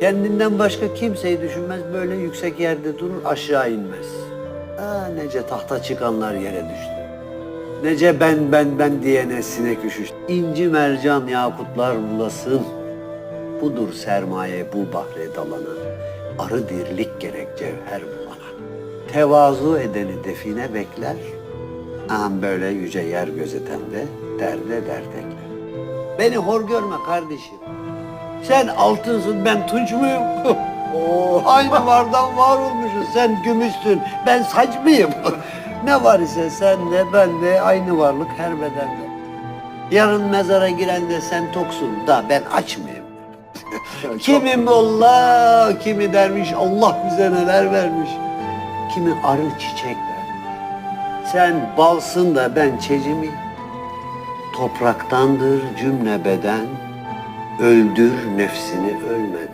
Kendinden başka kimseyi düşünmez, böyle yüksek yerde durur, aşağı inmez. Aa, nece tahta çıkanlar yere düştü. Nece ben ben ben diyene sinek üşüştü. İnci mercan yakutlar bulasın. Budur sermaye bu bahre dalana. Arı dirlik gerek cevher bulana. Tevazu edeni define bekler. Am böyle yüce yer gözeten de derde dert ekler. Beni hor görme kardeşim. Sen altınsın, ben tunç muyum? Oo, aynı vardan var olmuşuz. Sen gümüşsün, ben saç mıyım? ne var ise sen de ben de aynı varlık her bedende. Yarın mezara giren de sen toksun da ben aç mıyım? kimi molla, kimi dermiş Allah bize neler vermiş. Kimi arı çiçek vermiş. Sen balsın da ben çecimiyim. Topraktandır cümle beden, öldür nefsini ölmeden.